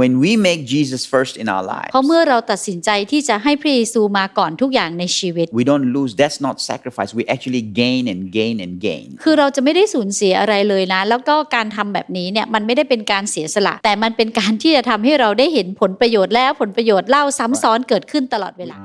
when we make Jesus first in our lives, เพราะเมื่อเราตัดสินใจที่จะให้พระเยซูมาก่อนทุกอย่างในชีวิต we don't lose. That's not sacrifice. We actually gain and gain and gain. คือเราจะไม่ได้สูญเสียอะไรเลยนะ แล้วก็การทำแบบนี้เนี่ยมันไม่ได้เป็นการเสียสละ แต่มันเป็นการที่จะทำให้เราได้เห็นผลประโยชน์แล้วผลประโยชน์เล่าซ้ำซ้อนเกิดขึ้นตลอดเวลา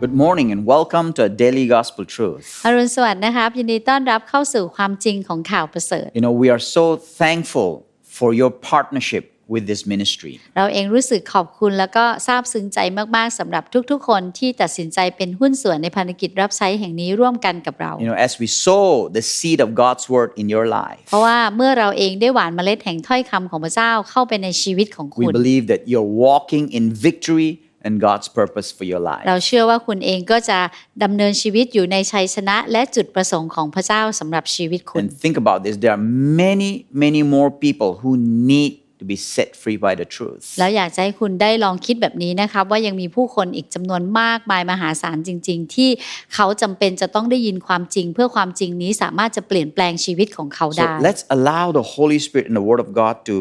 Good morning and welcome to a daily gospel truth. อรุณสวัสดิ์นะครับยินดีต้อนรับเข้าสู่ความจริงของข่าวประเสริฐ You know, we are so thankful for your partnership with this ministry. เราเองรู้สึกขอบคุณแล้วก็ซาบซึ้งใจมากๆสำหรับทุกๆ คนที่ตัดสินใจเป็นหุ้นส่วนในภารกิจรับใช้แห่งนี้ร่วมกันกับเรา You know, as we sow the seed of God's word in your life, เพราะว่าเมื่อเราเองได้หว่านเมล็ดแห่งถ้อยคำของพระเจ้าเข้าไปในชีวิตของ we คุณ believe that you're walking in victory and God's purpose for your life. เราเชื่อว่าคุณเองก็จะดำเนินชีวิตอยู่ในชัยชนะ และจุดประสงค์ของพระเจ้าสำหรับชีวิตคุณ And think about this there are many, many more people who need to be set free by the truth. แล้วอยากจะให้คุณได้ลองคิดแบบนี้นะครับ ว่ายังมีผู้คนอีกจำนวนมากมายมหาศาลจริง ๆ ที่เขาจำเป็นจะต้องได้ยินความจริง เพื่อความจริงนี้สามารถจะเปลี่ยนแปลงชีวิตของเขา So ได้ let's allow the Holy Spirit and the Word of God to,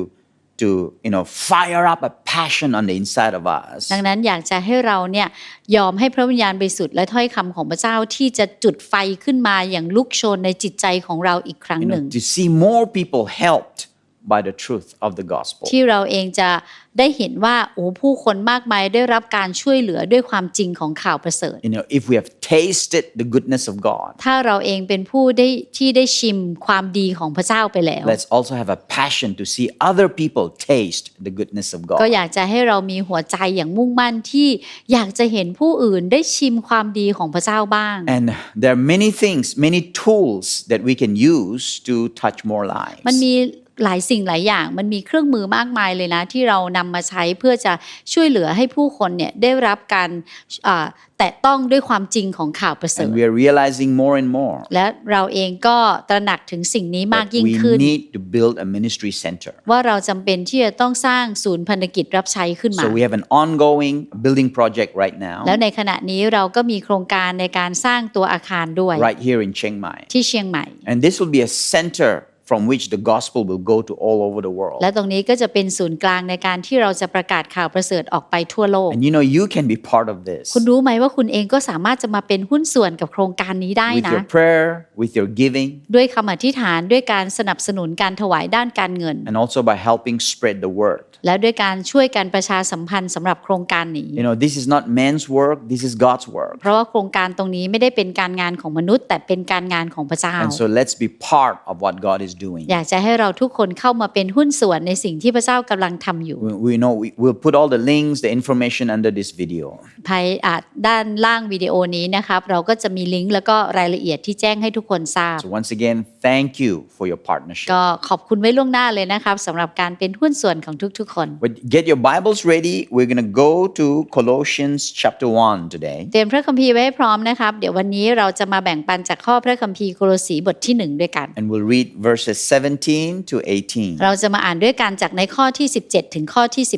to you know, fire up a passion on the inside of us. ดังนั้นอยากจะให้เราเนี่ยยอมให้พระวิญญาณบริสุทธิ์และถ้อยคำของพระเจ้าที่จะจุดไฟขึ้นมาอย่างลุกโชนในจิตใจของเราอีกครั้ง You หนึ่ง know, to see more people helped by the truth of the gospel. ที่เราเองจะได้เห็นว่าโอ้ผู้คนมากมายได้รับการช่วยเหลือด้วยความจริงของข่าวประเสริฐ You know, if we have tasted the goodness of God, ถ้าเราเองเป็นผู้ได้ที่ได้ชิมความดีของพระเจ้าไปแล้ว let's also have a passion to see other people taste the goodness of ก็ God. อยากจะให้เรามีหัวใจอย่างมุ่งมั่นที่อยากจะเห็นผู้อื่นได้ชิมความดีของพระเจ้าบ้าง And there are many things, many tools that we can use to touch more lives. มันมี หลายสิ่งหลายอย่างมันมีเครื่องมือมากมายเลยนะ ที่เรานำมาใช้เพื่อจะช่วยเหลือให้ผู้คนเนี่ยได้รับการอ่าแตะต้องด้วยความจริงของข่าวประเสริฐ And we are realizing more and more และเราเองก็ตระหนักถึงสิ่งนี้มาก that ยิ่ง we ขึ้น need to build a ministry center. ว่าเราจำเป็นที่จะต้องสร้างศูนย์พันธกิจรับใช้ขึ้นมา So we have an ongoing building project right now, แล้วในขณะนี้เราก็มีโครงการในการสร้างตัวอาคารด้วย right here in Chiang Mai. ที่เชียงใหม่ And this will be a center from which the gospel will go to all over the world. และตรงนี้ก็จะเป็นศูนย์กลางในการที่เราจะประกาศข่าวประเสริฐออกไปทั่วโลก And you know, you can be part of this คุณรู้ไหมว่าคุณเองก็สามารถจะมาเป็นหุ้นส่วนกับโครงการนี้ได้ with นะ your prayer, with your giving, ด้วยคำอธิษฐานด้วยการสนับสนุนการถวายด้านการเงิน and also by helping spread the word. และด้วยการช่วยการประชาสัมพันธ์สำหรับโครงการนี้ You know, this is not man's work, this is God's work. เพราะว่าโครงการตรงนี้ไม่ได้เป็นการงานของมนุษย์ แต่เป็นการงานของพระเจ้า And so let's be part of what God is doing. อยากจะให้เราทุกคนเข้ามาเป็นหุ้นส่วนในสิ่งที่พระเจ้ากำลังทำอยู่ We, we know we, we'll put all the links, the information under this video. ภายอ่าด้านล่างวิดีโอนี้นะครับเราก็จะมีลิงก์แล้วก็รายละเอียดที่แจ้งให้ทุกคนทราบ So once again, thank you for your partnership. ก็ขอบคุณไว้ล่วงหน้าเลยนะครับสำหรับการเป็นหุ้นส่วนของทุกๆคน But get your Bibles ready. We're going to go to Colossians chapter 1 today. เตรียมพระคัมภีร์ไว้ให้พร้อมนะครับ เดี๋ยววันนี้เราจะมาแบ่งปันจากข้อพระคัมภีร์โคโลสีบทที่หนึ่งด้วยกัน And we'll read verses 17 to 18. เราจะมาอ่านด้วยกันจากในข้อที่ 17 ถึงข้อที่ 18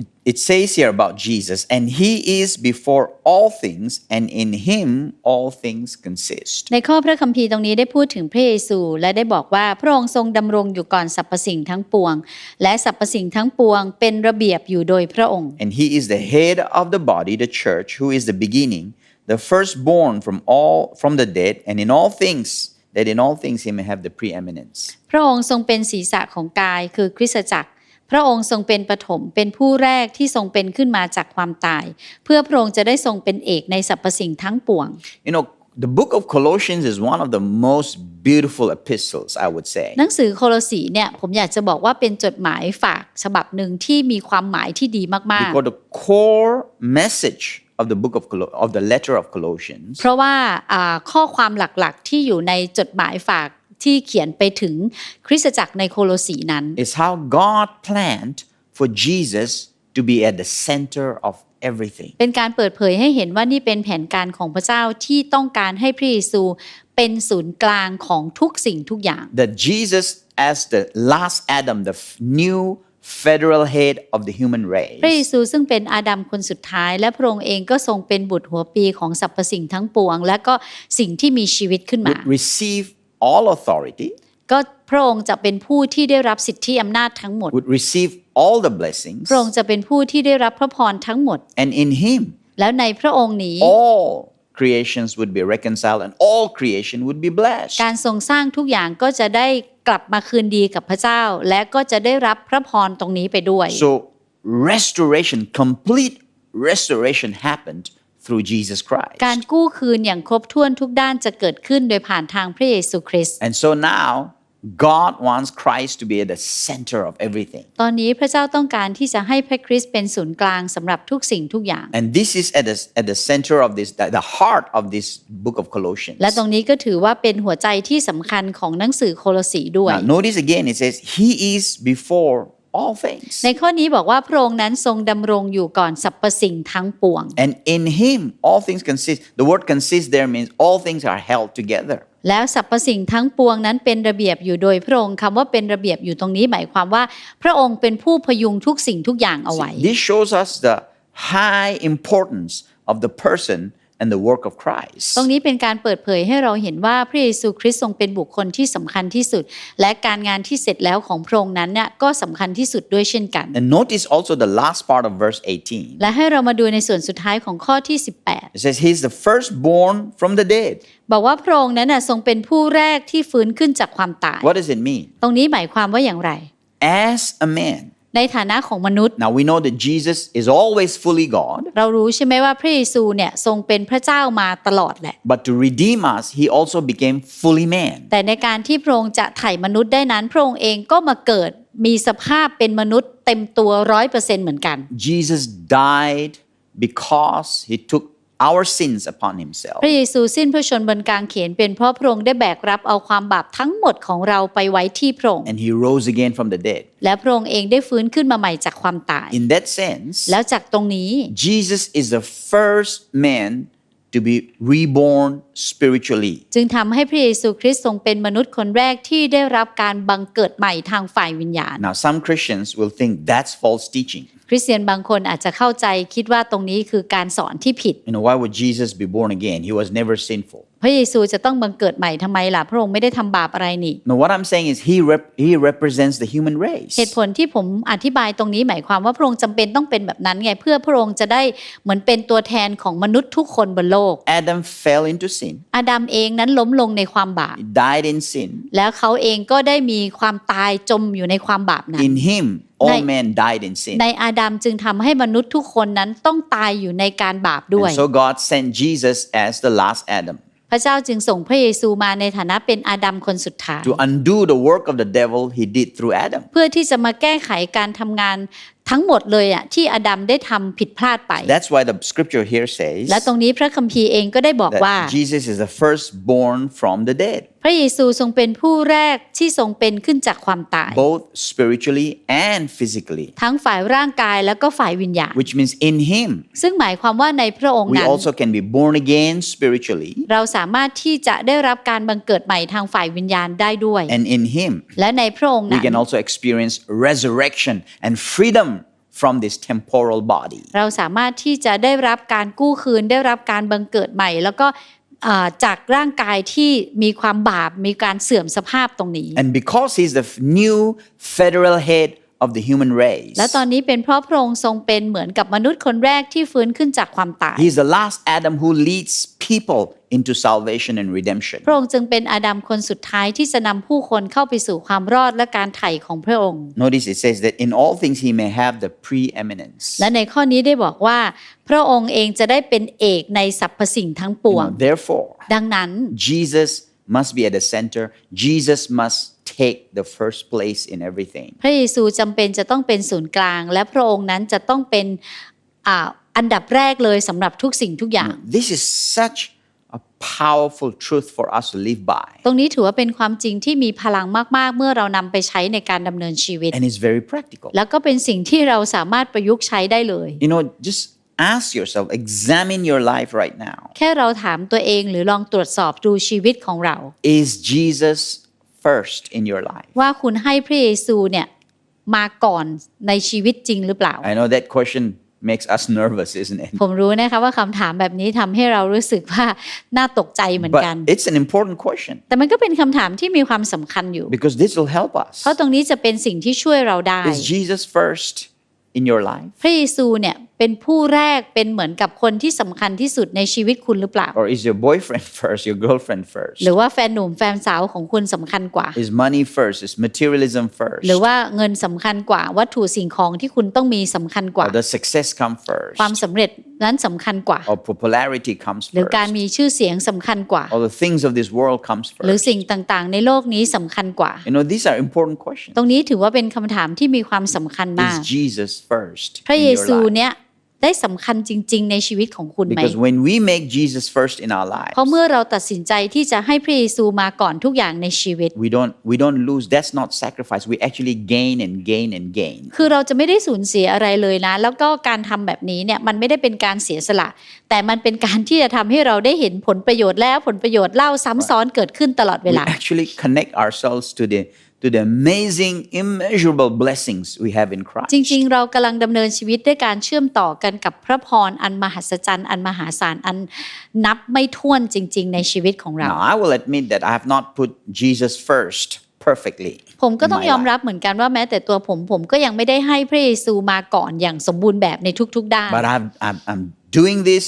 It, it says here about Jesus, and he is before all things, and in him all things consist. ในข้อพระคัมภีร์ตรงนี้ได้พูดถึงพระเยซู และได้บอกว่าพระองค์ทรงดำรงอยู่ก่อนสรรพสิ่งทั้งปวง และสรรพสิ่งทั้งปวงเป็นระเบียบอยู่โดยพระองค์ And he is the head of the body, the church, who is the beginning, the firstborn from all from the dead, and in all things, that in all things he may have the preeminence. พระองค์ทรงเป็นศีรษะของกายคือคริสตจักร พระองค์ทรงเป็นปฐมเป็นผู้แรกที่ทรงเป็นขึ้นมาจากความตาย เพื่อพระองค์จะได้ทรงเป็นเอกในสรรพสิ่งทั้งปวง You know, the book of Colossians is one of the most beautiful epistles, I would say. หนังสือโคโลสีเนี่ยผมอยากจะบอกว่าเป็นจดหมายฝากฉบับหนึ่งที่มีความหมายที่ดีมาก Because the core message of the book of Colo- of the letter of Colossians ๆเพราะว่าอ่าข้อความหลักๆที่อยู่ในจดหมายฝากที่เขียนไปถึงคริสตจักรในโคโลสีนั้น is how God planned for Jesus to be at the center of everything. เป็นการเปิดเผยให้เห็นว่านี่เป็นแผนการของพระเจ้าที่ต้องการให้พระเยซูเป็นศูนย์กลางของทุกสิ่งทุกอย่าง That Jesus, as the last Adam, the f- new federal head of the human พระเย race, ซูซึ่งเป็นอาดัมคนสุดท้าย และพระองค์เองก็ทรงเป็นบุตรหัวปีของสรรพสิ่งทั้งปวง และก็สิ่งที่มีชีวิตขึ้นมา would receive all authority ก็พระองค์จะเป็นผู้ที่ได้รับสิทธิอำนาจทั้งหมด would receive all the blessings, พระองค์จะเป็นผู้ที่ได้รับพระพรทั้งหมด and in Him, แล้วในพระองค์นี้ all creations would be reconciled and all creation would be blessed. การทรงสร้างทุกอย่างก็จะได้ กลับมาคืนดีกับพระเจ้า และก็จะได้รับพระพรตรงนี้ไปด้วย So, restoration, complete restoration happened through Jesus Christ. การกู้คืนอย่างครบถ้วนทุกด้านจะเกิดขึ้นโดยผ่านทางพระเยซูคริสต์ And so now, God wants Christ to be at the center of everything. ตอนนี้พระเจ้าต้องการที่จะให้พระคริสต์เป็นศูนย์กลางสำหรับทุกสิ่งทุกอย่าง And this is at the, at the center of this, the the heart of this book of Colossians. และตรงนี้ก็ถือว่าเป็นหัวใจที่สำคัญของหนังสือโคโลสีด้วย Now, notice again, it says, He is before all things. ในข้อนี้บอกว่าพระองค์นั้นทรงดำรงอยู่ก่อนสรรพสิ่งทั้งปวง And in Him, all things consist. The word consist there means all things are held together. แล้วสรรพสิ่งทั้งปวงนั้นเป็นระเบียบอยู่โดยพระองค์คำว่าเป็นระเบียบอยู่ตรงนี้หมายความว่า พระองค์เป็นผู้พยุงทุกสิ่งทุกอย่างเอาไว้ This shows us the high importance of the person and the work of Christ. ตรงนี้เป็นการเปิดเผยให้เราเห็นว่าพระเยซูคริสต์ทรงเป็นบุคคลที่สำคัญที่สุด และการงานที่เสร็จแล้วของพระองค์นั้นเนี่ยก็สำคัญที่สุดด้วยเช่นกัน And notice also the last part of verse 18. และให้เรามาดูในส่วนสุดท้ายของข้อที่ It says, He's the firstborn from the dead. 18บอกว่าพระองค์นั้นน่ะทรงเป็นผู้แรกที่ฟื้นขึ้นจากความตาย What does it mean? ตรงนี้หมายความว่าอย่างไร As a man. ในฐานะของมนุษย์ Now we know that Jesus is always fully God, เรารู้ใช่ไหมว่าพระเยซูเนี่ยทรงเป็นพระเจ้ามาตลอดแหละ but to redeem us, He also became fully man. แต่ในการที่พระองค์จะไถ่มนุษย์ได้นั้นพระองค์เองก็มาเกิดมีสภาพเป็นมนุษย์เต็มตัวร้อยเปอร์เซ็นต์เหมือนกัน Jesus died because He took our sins upon Himself. พระเยซูสิ้นพระชนม์บนกางเขนเป็นเพราะพระองค์ได้แบกรับเอาความบาปทั้งหมดของเราไปไว้ที่พระองค์ And He rose again from the dead. และพระองค์เองได้ฟื้นขึ้นมาใหม่จากความตาย In that sense, แล้วจากตรงนี้ Jesus is the first man to be reborn spiritually. จึงทำให้พระเยซูคริสต์ทรงเป็นมนุษย์คนแรกที่ได้รับการบังเกิดใหม่ทางฝ่ายวิญญาณ Now, some Christians will think that's false teaching. คริสเตียนบางคนอาจจะเข้าใจคิดว่าตรงนี้คือการสอนที่ผิด You know, why would Jesus be born again? He was never sinful. พระเยซูจะต้องบังเกิดใหม่ทำไมล่ะพระองค์ไม่ได้ทำบาปอะไรนี่ No, what I'm saying is he rep- he represents the human race. เหตุผลที่ผมอธิบายตรงนี้หมายความว่าพระองค์จำเป็นต้องเป็นแบบนั้นไงเพื่อพระองค์จะได้เหมือนเป็นตัวแทนของมนุษย์ทุกคนบนโลก Adam fell into sin. อาดัมเองนั้นล้มลงในความบาป He died in sin. แล้วเขาเองก็ได้มีความตายจมอยู่ในความบาปนั้น In him, all Này- men died in sin. ในอาดัมจึงทำให้มนุษย์ทุกคนนั้นต้องตายอยู่ในการบาปด้วย And so God sent Jesus as the last Adam พ ระเจ้าจึงส่งพระเยซูมาในฐานะเป็นอาดัมคนสุดท้าย to undo the work of the devil he did through Adam. เพื่อที่จะมาแก้ไขการทำงานทั้งหมดเลยอะที่อาดัมได้ทำผิดพลาดไป That's why the scripture here says และตรงนี้พระคัมภีร์เองก็ได้บอกว่า that Jesus is the firstborn from the dead, พระเยซูทรงเป็นผู้แรกที่ทรงเป็นขึ้นจากความตาย both spiritually and physically, ทั้งฝ่ายร่างกายแล้วก็ฝ่ายวิญญาณ which means in him ซึ่งหมายความว่าในพระองค์ we นั้น also can be born again spiritually, เราสามารถที่จะได้รับการบังเกิดใหม่ทางฝ่ายวิญญาณได้ด้วย and in him และในพระองค์ we นั้น can also experience resurrection and freedom from this temporal body. เราสามารถที่จะได้รับการกู้คืน ได้รับการบังเกิดใหม่ แล้วก็อ่าจากร่างกายที่มีความบาปมีการเสื่อมสภาพตรงนี้ And because he's the f- new federal head of the human race, และตอนนี้เป็นเพราะพระองค์ทรงเป็นเหมือนกับมนุษย์คนแรกที่ฟื้นขึ้นจากความตาย he's the last Adam who leads people into salvation and redemption. พระองค์จึงเป็นอาดัมคนสุดท้ายที่จะนำผู้คนเข้าไปสู่ความรอดและการไถ่ของพระองค์ Notice it says that in all things he may have the preeminence. และในข้อนี้ได้บอกว่า พระองค์เองจะได้เป็นเอกในสรรพสิ่งทั้งป You วง know, therefore, ดังนั้น Jesus must be at the center. Jesus must take the first place in everything. พระเยซูจำเป็นจะต้องเป็นศูนย์กลาง และพระองค์นั้นจะต้องเป็นอ่า อันดับแรกเลยสำหรับทุกสิ่งทุกอย่าง This is such a powerful truth for us to live by. ตรงนี้ถือว่าเป็นความจริงที่มีพลังมาก ๆ เมื่อเรานำไปใช้ในการดำเนินชีวิต And it's very practical. แล้วก็เป็นสิ่งที่เราสามารถประยุกต์ใช้ได้เลย You know, just ask yourself, examine your life right now. แค่เราถามตัวเองหรือลองตรวจสอบดูชีวิตของเรา Is Jesus first in your life? ว่าคุณให้พระเยซูเนี่ยมาก่อนในชีวิตจริงหรือเปล่า I know that question makes us nervous, isn't it? ผมรู้นะคะว่าคำถามแบบนี้ทำให้เรารู้สึกว่าน่าตกใจเหมือนกัน But it's an important question แต่มันก็เป็นคำถามที่มีความสำคัญอยู่ because this will help us. เพราะตรงนี้จะเป็นสิ่งที่ช่วยเราได้ Is Jesus first in your life? พระเยซูเนี่ยเป็นผู้แรกเป็นเหมือนกับคนที่สำคัญที่สุดในชีวิตคุณหรือเปล่า Or is your boyfriend first, your girlfriend first? หรือว่าแฟนหนุ่มแฟนสาวของคุณสำคัญกว่า Is money first? Is materialism first? หรือว่าเงินสำคัญกว่าวัตถุสิ่งของที่คุณต้องมีสำคัญกว่า Or does success come first? ความสำเร็จนั้นสำคัญกว่า Or popularity comes หรือ first? การมีชื่อเสียงสำคัญกว่า Or the things of this world comes หรือ first? สิ่งต่างๆ ในโลกนี้สำคัญกว่า You know, these are important questions. ตรงนี้ถือว่าเป็นคำถามที่มีความสำคัญมาก Is Jesus first พระ in เย your ซู life? เนี่ย ได้สำคัญจริง ๆ ในชีวิตของคุณไหม Because when we make Jesus first in our lives, เพราะเมื่อเราตัดสินใจที่จะให้พระเยซูมาก่อนทุกอย่างในชีวิต we don't we don't lose. That's not sacrifice. We actually gain and gain and gain. คือเราจะไม่ได้สูญเสียอะไรเลยนะ แล้วก็การทำแบบนี้เนี่ยมันไม่ได้เป็นการเสียสละ แต่มันเป็นการที่จะทำให้เราได้เห็นผลประโยชน์แล้วผลประโยชน์เล่าซ้ำซ้อนเกิดขึ้นตลอดเว We ลา actually connect ourselves to the to the amazing, immeasurable blessings we have in Christ. จริง ๆ เรากำลังดำเนินชีวิตด้วยการเชื่อมต่อกันกับพระพรอันมหัศจรรย์อันมหาศาลอันนับไม่ถ้วนจริง ๆ ในชีวิตของเรา Now, I will admit that I have not put Jesus first perfectly. ผมก็ in ต้อง my ยอม life. รับเหมือนกันว่าแม้แต่ตัวผมผมก็ยังไม่ได้ให้พระเยซูมาก่อนอย่างสมบูรณ์แบบในทุก ๆ ด้าน But I'm, I'm, I'm doing this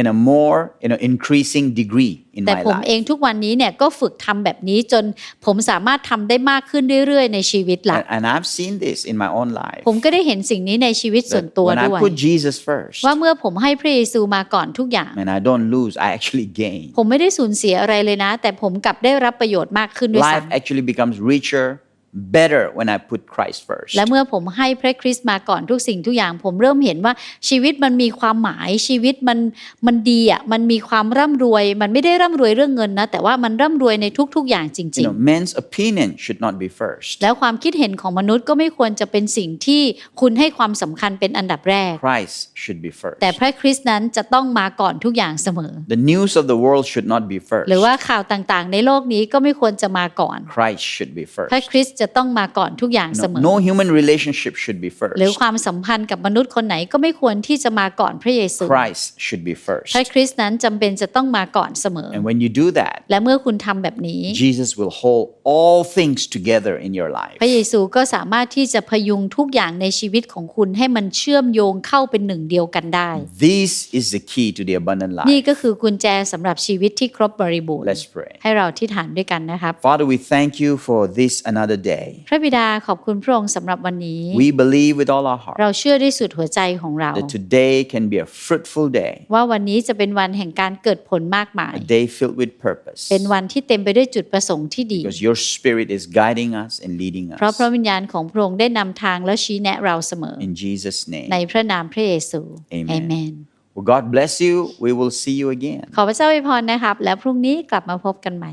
in a more you know, increasing degree in แต่ my ผมเอง life. ทุกวันนี้เนี่ยก็ฝึกทำแบบนี้จนผมสามารถทำได้มากขึ้นเรื่อยๆ ในชีวิตละ And, and I've seen this in my own life. ผมก็ได้เห็นสิ่งนี้ในชีวิตส่วน That ตัว when ด้วย I put Jesus first, ว่าเมื่อผมให้พระเยซูมาก่อนทุกอย่าง and I don't lose, I actually gain. ผมไม่ได้สูญเสียอะไรเลยนะ แต่ผมกลับได้รับประโยชน์มากขึ้นด้วย Life ซ้ำ actually becomes richer, better when I put Christ first. และเมื่อผมให้พระคริสต์มาก่อนทุกสิ่งทุกอย่าง ผมเริ่มเห็นว่าชีวิตมันมีความหมายชีวิตมันมันดีอะมันมีความร่ำรวย มันไม่ได้ร่ำรวยเรื่องเงินนะ แต่ว่ามันร่ำรวยในทุก ๆ อย่างจ You ริง know, men's opinion should not be first. ๆแล้วความคิดเห็นของมนุษย์ก็ไม่ควรจะเป็นสิ่งที่คุณให้ความสำคัญเป็นอันดับแรก Christ should be first. แต่พระคริสต์นั้นจะต้องมาก่อนทุกอย่างเสมอ The news of the world should not be first. หรือว่าข่าวต่างๆ ในโลกนี้ก็ไม่ควรจะมาก่อน Christ should be first. พระคริสต์จะต้องมาก่อนทุกอย่าง No, เสมอ no human relationship should be first. หรือความสัมพันธ์กับมนุษย์คนไหนก็ไม่ควรที่จะมาก่อนพระเยซู Christ should be first. พระคริสต์นั้นจำเป็นจะต้องมาก่อนเสมอ And when you do that, และเมื่อคุณทำแบบนี้ Jesus will hold all things together in your life. พระเยซูก็สามารถที่จะพยุงทุกอย่างในชีวิตของคุณให้มันเชื่อมโยงเข้าเป็นหนึ่งเดียวกันได้ This is the key to the abundant นี่ life. ก็คือกุญแจสำหรับชีวิตที่ครบบริบูรณ์ Let's pray. ให้เราที่ฐานด้วยกันนะครับ Father, we thank you for this another day. พระบิดาขอบคุณพระองค์สำหรับวันนี้ We believe with all our heart เราเชื่อด้วยสุดหัวใจของเรา that today can be a fruitful day, ว่าวันนี้จะเป็นวันแห่งการเกิดผลมากมาย a day filled with purpose. เป็นวันที่เต็มไปด้วยจุดประสงค์ที่ดี Because your spirit is guiding us and leading เพราะ us. พระวิญญาณของพระองค์ได้นำทางและชี้แนะเราเสมอ In Jesus' ใน name. พระนามพระเยซู Amen เอเมน Well, God bless you. We will see you again. ขอพระเจ้าอวยพรนะครับ และพรุ่งนี้กลับมาพบกันใหม่